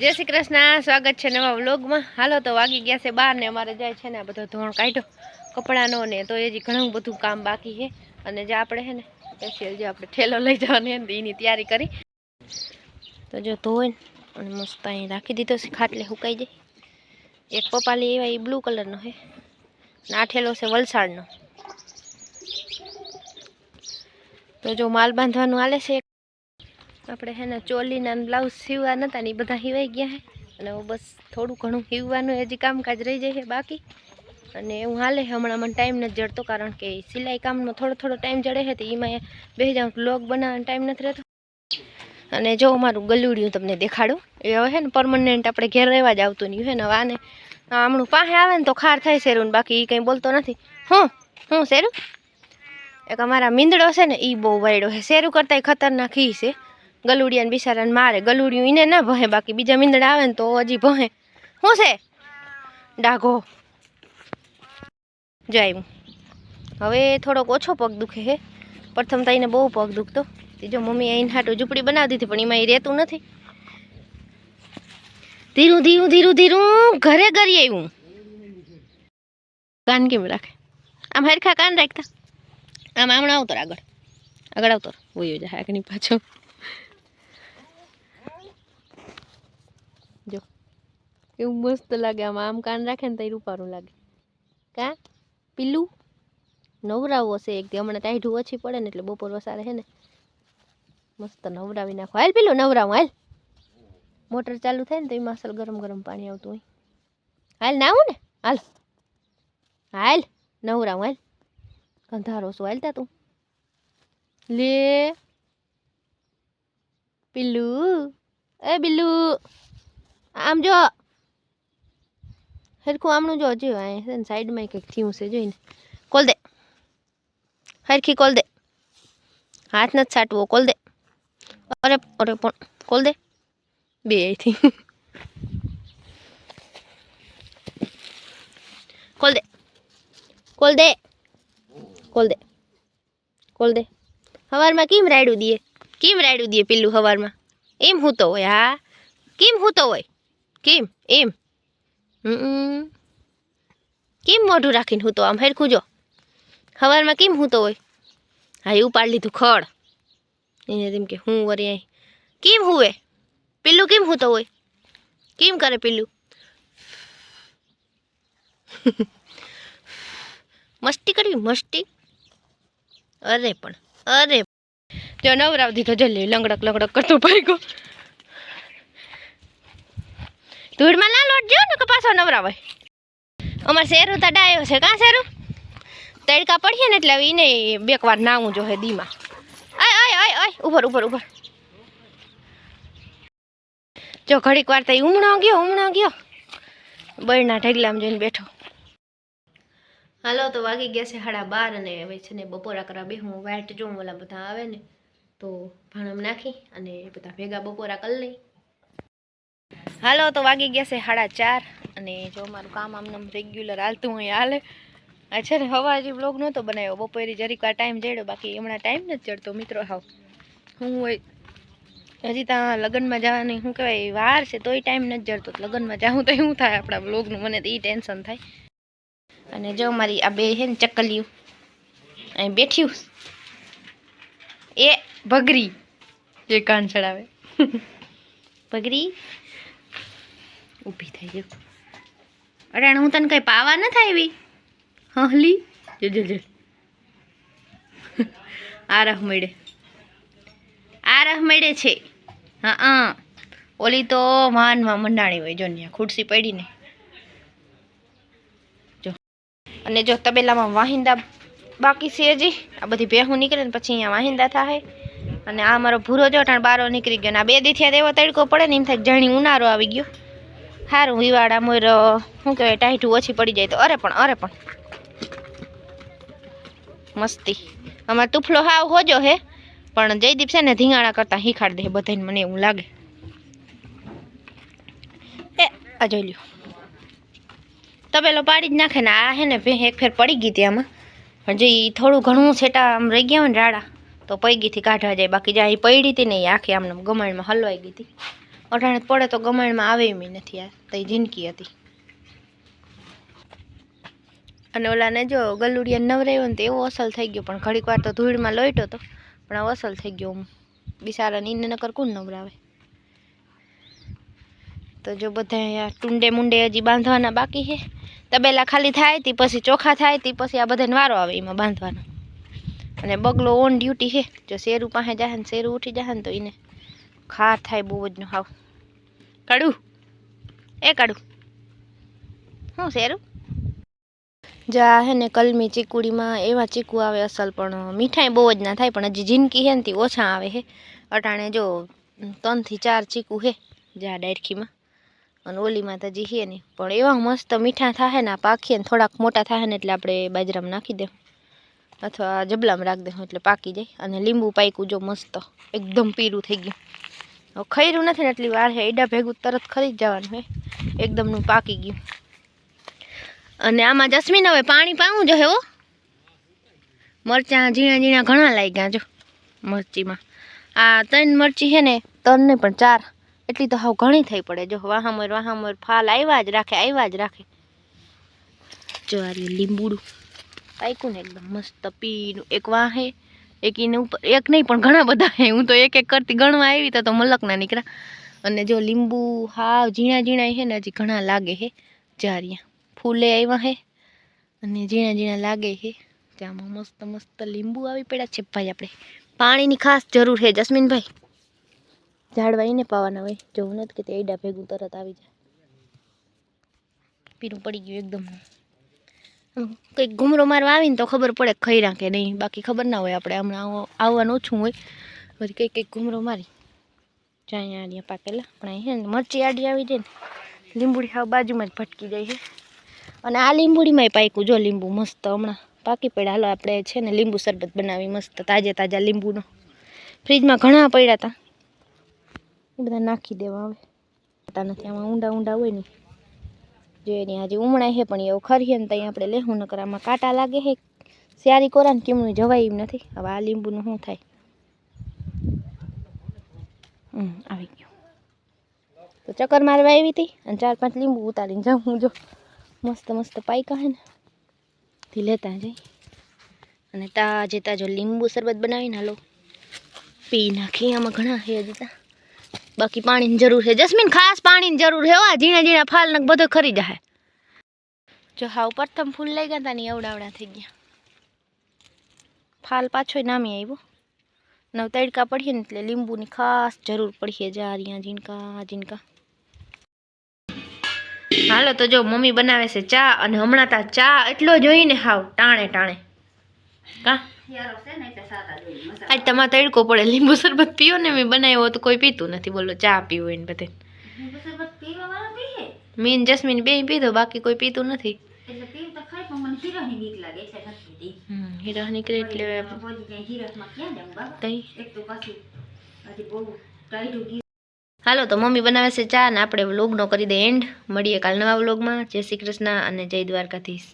જય શ્રી કૃષ્ણ, સ્વાગત છે નવા વ્લોગમાં. હાલો તો વાગી ગયા છે બાર ને અમારે જાય છે ને આ બધો ધોણ કાઢ્યો, કપડાનો ને તો હજી ઘણું બધું કામ બાકી છે. અને જે આપણે છે ને સ્પેશિયલ જે આપણે ઠેલો લઈ જવાની હતી એની તૈયારી કરી. તો જો ધોઈને અને મસ્ત અહીં રાખી દીધો છે, ખાટલે સુકાઈ જાય. એક પપાલી એવા એ બ્લુ કલરનો છે, ને આ ઠેલો છે વલસાડનો. તો જો માલ બાંધવાનું હાલે છે આપણે હે ને ચોલીના બ્લાઉઝ સીવવા નતા ને એ બધા સીવાઈ ગયા છે અને હું બસ થોડું ઘણું સીવવાનું, હજી કામકાજ રહી જાય છે બાકી. અને એવું હાલે હમણાં મને ટાઈમ નથી જડતો કારણ કે સિલાઈ કામમાં થોડો થોડો ટાઈમ જડે છે તો એમાં બે જાઉં બ્લોગ બનાવવાનો ટાઈમ નથી રહેતો. અને જો અમારું ગલુડિયું તમને દેખાડું, એ હવે છે ને પરમનન્ટ આપણે ઘેર રહેવા જ આવતું નહીં હે ને આને હમણાં પાસે આવે ને તો ખાર થાય શેરું બાકી એ કંઈ બોલતો નથી. હું? હું શેરું? એક અમારા મીંદડો છે ને એ બહુ વાયડો છે શેરું કરતાં ખતરનાક ઈ છે. ગલુડિયાને બિચારાને મારે ગલુડિયું એને ના ભહે, બાકી બીજા મીંદડા આવે ને તો હજી ભહે. શું છે? ડાઘો. જાય હવે થોડોક ઓછો પગ દુખે છે પ્રથમ તો એને બહુ પગ દુખતો. જો મમ્મી અહીં હાટું ઝૂંપડી બનાવી દીધી, પણ એમાં એ રહેતું નથી. ધીરું ધીરું ધીરું ધીરું, ઘરે કરી આવ્યું કાન કેમ રાખે? આમ હરખા કાન રાખતા? આમ હમણાં આવતો રહે આગળ. આગળ આવતો રહે. વયો જાય આગળની પાછો જો. એવું મસ્ત લાગે. આમ આમ કાન રાખે ને તો રૂપારું લાગે. કા? પીલું નવરાવો હશે એક હમણાં ટાઈઢું ઓછી પડે ને એટલે બપોર વસારે છે ને. મસ્ત નવરાવી નાખો. હાલ પીલું નવરાવું, હાલ. મોટર ચાલુ થાય ને તો એમાં અસલ ગરમ ગરમ પાણી આવતું હોય. હાલ નાવું ને. હાલ. હાલ. નવરાવું, હાલ. કંધારો શું હાલતા તું? લે. પીલું એ બિલ્લું આમ જો, હરખું આમનું જો જો અહીં છે ને સાઈડમાં કંઈક થયું છે, જોઈને. કોલ દે. હરખી કોલ દે. હાથ નથી છાંટવો, કોલ દે. અરે અરે, પણ કોલ દે. બે અહીંથી કોલ દે. કોલ દે. કોલ દે. કોલ દે. હવારમાં કેમ રાયડું દે? કેમ રાયડું દે પેલું હવારમાં? એમ હું તો હોય, હા? કેમ હું તો હોય? કેમ એમ હમ કેમ મોઢું રાખીને હું તો આમ હેરખું જો હવારમાં કેમ હું તો હોય હા એ ઉપાડ લીધું ખડ એને તેમ કે હું વરી અહીં કેમ હુવે પેલું કેમ હું તો હોય કેમ કરે પેલું મસ્તી કરવી મસ્તી અરે પણ અરે જો નવરાવ દીધો જલ્દી લંગડક લંગડક કરતો ભાગ્યો ધૂળમાં ના લોટ જો ને કે પાછો નવરાવાય અમાર શેરું તો ડાયો છે. કાં શેરું? તડકા પડીએ ને એટલે એને એક વાર નાવું જો હે દીમાં. આય આય આય આય ઉપર ઉપર ઉપર જો ઘડીક વાર તો ઉમણો ગયો ઉમણો ગયો. બળના ઢગલામાં જઈને બેઠો. હાલો, તો વાગી ગયા છે સાડા બાર અને હવે છે ને બપોરા કરવા બે હું વાઇટ જોઉં ઓલા બધા આવે ને, તો ભાણમ નાખી અને બધા ભેગા બપોરા કરી લઈ. હાલો તો વાગી ગયા છે સાડા ચાર અને જો મારું કામ આમ રેગ્યુલર હાલતું હોય હાલે. આ છે ને હવા હજી બ્લોગ નહોતો બનાવ્યો. બપોરે જરીક વાર ટાઈમ જડ્યો બાકી હમણાં ટાઈમ નથી ચડતો મિત્રો હાવ. હું હોય હજી ત્યાં લગ્નમાં જવાની શું કહેવાય વાર છે તોય ટાઈમ નથી જડતો. લગ્નમાં જાઉં તો શું થાય આપણા બ્લોગનું મને તો એ ટેન્શન થાય. અને જો મારી આ બે છે ને ચકલિયું અહીં બેઠ્યું એ ભગરી. જે કાન ચડાવે. ભગરી? ઊભી થઈ ગયો અરે હું તને કંઈ પાવા નથી આવી હલી જો જો જો. આરહ આ રહ મળે છે. હા હા. ઓલી તો માનમાં મંડાણી હોય, જો ત્યાં ખુરશી પડીને. જો. અને જો તબેલામાં વાહિંદા બાકી છે હજી. આ બધી ભેહું નીકળે ને પછી અહીંયા વાહિંદા થાય અને આ મારો ભૂરો જો બારો નીકળી ગયો ને આ બે દીથિયા એવો તડકો પડે ને એમ થાય જાણી ઉનારો આવી ગયો. સારું વિવાળા મોર શું કહેવાય ટાઈઠું ઓછી પડી જાય તો અરે પણ અરે પણ. મસ્તી. અમારે તુફલો હાવ હોજો હે, પણ જયદીપ છે ને ધીંગાણા કરતા હીખાડ દે બધાને, મને એવું લાગે. એ, આ જોઈ લ્યો. તબેલો પાડી જ નાખે ને આ હે ને એક ફેર પડી ગઈ હતી આમાં. પણ જે થોડું ઘણું છેટા આમ રહી ગયા હોય ને રાડા, તો પૈગીથી કાઢવા જાય, બાકી જ્યાં એ પડી હતી ને એ આખી આમને ગમાણમાં હલવાઈ ગઈ હતી. અટાણે પડે તો ગમાણમાં આવે એમ નથી આ. તઈ જિંદગી હતી. અને ઓલાને જો ગલુડિયા નવરાયો ને તો એવો અસલ થઈ ગયો. પણ ઘડીક વાર તો ધૂળમાં લોઈટો હતો પણ આવો અસલ થઈ ગયો આમ. બિચારાને ઈને નકર કોણ નવરાવે? તો જો બધા ટુંડે મુંડે હજી બાંધવાના બાકી છે. તબેલા ખાલી થાય તે, પછી ચોખા થાય તે, પછી આ બધાને વારો આવે એમાં બાંધવાનો. અને બગલો ઓન ડ્યુટી છે. જો શેરું પાસે જાય ને શેરું ઉઠી જાય ને તો એને ખાર થાય બહુ જ હાવ. કાઢું એ કાઢું શું શેરું જા હે ને કલમી ચીકુડીમાં એવા ચીકુ આવે અસલ, પણ મીઠાઈ બહુ જ ના થાય, પણ હજી જિંદગી હે ને તે ઓછા આવે હે. અટાણે જો ત્રણથી ચાર ચીકુ છે જા ડાયરખીમાં અને ઓલીમાં તો હે નહીં પણ એવા મસ્ત મીઠા થાય ને પાકીએ ને થોડાક મોટા થાય ને એટલે આપણે બાજરામાં નાખી દઉં અથવા જબલામાં રાખી દઉં એટલે પાકી જાય. અને લીંબુ પાક્યું જો મસ્ત, એકદમ પીરું થઈ ગયું. ખૈરું નથી ને એટલી વાર છે એડા ભેગું તરત ખરી જવાનું હે. એકદમનું પાકી ગયું. અને આમાં જસ્મીન હવે પાણી પાવું જો હો મરચાં ઝીણા ઝીણા ઘણા લાગ્યા જો મરચીમાં. આ ત્રણ મરચી છે ને ત્રણ પણ ચાર. એટલી તો હાવ ઘણી થઈ પડે જો. વાહામર વાહામર ફાલ આવ્યા જ રાખે આવ્યા જ રાખે. જો આ લીંબુડું. પાક્યું ને એકદમ મસ્ત પીનું. એક વાહે એક એને ઉપર એક નહીં, પણ ઘણા બધા હે હું તો એક એક કરતી ગણવા આવી તો તો મલકના નીકળ્યા. અને જો લીંબુ હાવ ઝીણા ઝીણા છે ને, હજી ઘણા લાગે છે. જારિયા ફૂલે આવ્યા હે અને ઝીણા ઝીણા લાગે છે. ત્યાંમાં મસ્ત મસ્ત લીંબુ આવી પડ્યા છે ભાઈ આપણે. પાણીની ખાસ જરૂર છે, જસ્મીનભાઈ. ઝાડવા એને પાવાના હોય. જોવું નથી કે તે એડા ભેગું તરત આવી જાય. પીરું પડી ગયું એકદમ. કંઈક ઘૂમરો મારવા આવીને તો ખબર પડે ખૈરા કે નહીં. બાકી ખબર ના હોય આપણે હમણાં આવવાનું ઓછું હોય. પછી કંઈક કંઈક ઘૂમરો મારી. જ્યાં આડિયા પાકેલા પણ છે ને મરચી આડી આવી જાય ને, લીંબુડી હાવ બાજુમાં જ ભટકી જાય છે. અને આ લીંબુડીમાંય પાક્યું, જો લીંબુ મસ્ત હમણાં પાકી પડ્યા. હાલો આપણે છે ને લીંબુ શરબત બનાવી મસ્ત, તાજે તાજા લીંબુનો. ફ્રીજમાં ઘણા પડ્યા હતા એ બધા નાખી દેવા હવે. નથી, આમાં ઊંડા ઊંડા હોય ને. જો એની આજે ઉમણાય છે પણ એવું ખરી ને ત્યાં આપણે લેવું નકર આમાં કાંટા લાગે છે સ્યારી કોરાને કેમનું જવાય એમ નથી. હવે આ લીંબુનું શું થાય? હમ, આવી ગયું. તો ચક્કર મારવા આવી હતી અને ચાર પાંચ લીંબુ ઉતારીને જાઉં હું જો. મસ્ત મસ્ત પાયકા હે ને. થી લેતા જઈ. અને તાજે તાજો લીંબુ શરબત બનાવીને હાલો. પી નાખી આમાં ઘણા છે હજી તા. બાકી પાણીની જરૂર છે. જસ્મીન, ખાસ પાણીની જરૂર છે હો. આ ઝીણા ઝીણા ફાલ ને બધો ખરી જાય જો હાવ પ્રથમ ફૂલ લઈ ગયા તા ને એવડાવડા થઈ ગયા. ફાલ પાછો નામી આવ્યો નવ તડકા પડીએ ને એટલે લીંબુની ખાસ જરૂર પડીએ જા અહીંયા ઝીણકા ઝીણકા. હાલો, તો જો મમ્મી બનાવે છે ચા, અને હમણાં તા ચા એટલો જોઈને હાવ ટાણે ટાણે. કા? આજ તમારે તડકો પડે. લીંબુ શરબત પીવો ને મેં બનાવ્યો તો કોઈ પીતું નથી. બોલો ચા પીવું એને બધે. મીન જસ્મીન બે પીધો બાકી કોઈ પીતું નથી. હીરા નીકળે એટલે હાલો તો મમ્મી બનાવે છે ચા ને આપણે વ્લોગનો કરી દે એન્ડ. મળીએ કાલ નવા વ્લોગમાં. જય શ્રી કૃષ્ણ અને જય દ્વારકાધીશ.